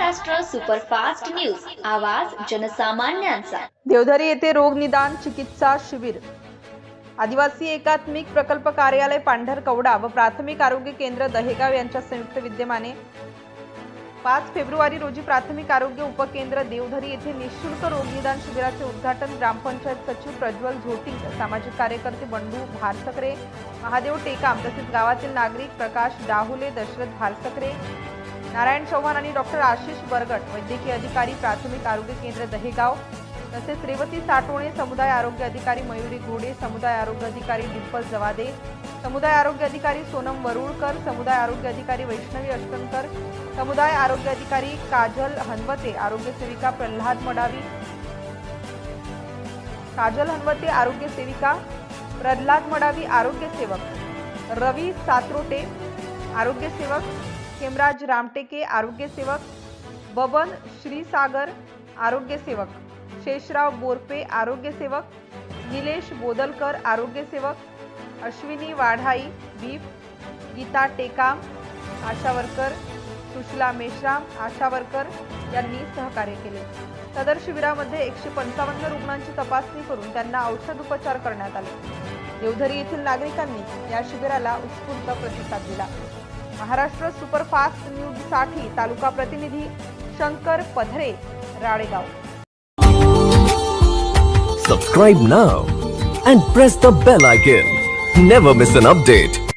Superfast news. आवाज जनसामान्यांचा. देवधरी येथे रोग निदान चिकित्सा शिबिर. आदिवासी एकात्मिक प्रकल्प कार्यालय पांढरकवडा व प्राथमिक आरोग्य केंद्र दहेगाव यांच्या संयुक्त विद्यमाने. पाच फेब्रुवारी रोजी प्राथमिक आरोग्य उपकेंद्र देवधरी येथे निशुल्क रोगनिदान शिबिराचे उद्घाटन ग्रामपंचायत सचिव प्रज्वल झोटिंग सामाजिक कार्यकर्ते बंडू भारसकरे महादेव टेकाम तसेच गावातील नागरिक प्रकाश डाहुले दशरथ भारसकरे नारायण चव्हाण आणि डॉक्टर आशिष बरगट वैद्यकीय अधिकारी प्राथमिक आरोग्य केंद्र दहेगाव तसेच रेवती साठवणे समुदाय आरोग्य अधिकारी मयुरी घोडे समुदाय आरोग्य अधिकारी डिंपल जवादे समुदाय आरोग्य अधिकारी सोनम वरुळकर समुदाय आरोग्य अधिकारी वैष्णवी अष्टनकर समुदाय आरोग्य अधिकारी काजल हनवते आरोग्य सेविका प्रल्हाद मडावी काजल हनवते आरोग्य सेविका प्रल्हाद मडावी आरोग्य सेवक रवी सातरोटे आरोग्य सेवक हेमराज रामटेके आरोग्य सेवक बबन श्रीसागर आरोग्य सेवक शेषराव बोरपे आरोग्य सेवक निलेश बोदलकर आरोग्य सेवक अश्विनी वाढाई बीप Geeta Tekam ASHA worker Sushla Meshram ASHA worker यांनी सहकार्य केले. सदर शिबिरामध्ये एकशे पंचावन्न रुग्णांची तपासणी करून त्यांना औषध उपचार करण्यात आले. देवधरी येथील नागरिकांनी या शिबिराला उत्स्फूर्त प्रतिसाद दिला. महाराष्ट्र सुपरफास्ट न्यूजसाठी तालुका प्रतिनिधी Shankar Padhare Ralegaon Subscribe now and press the bell icon. Never miss an update.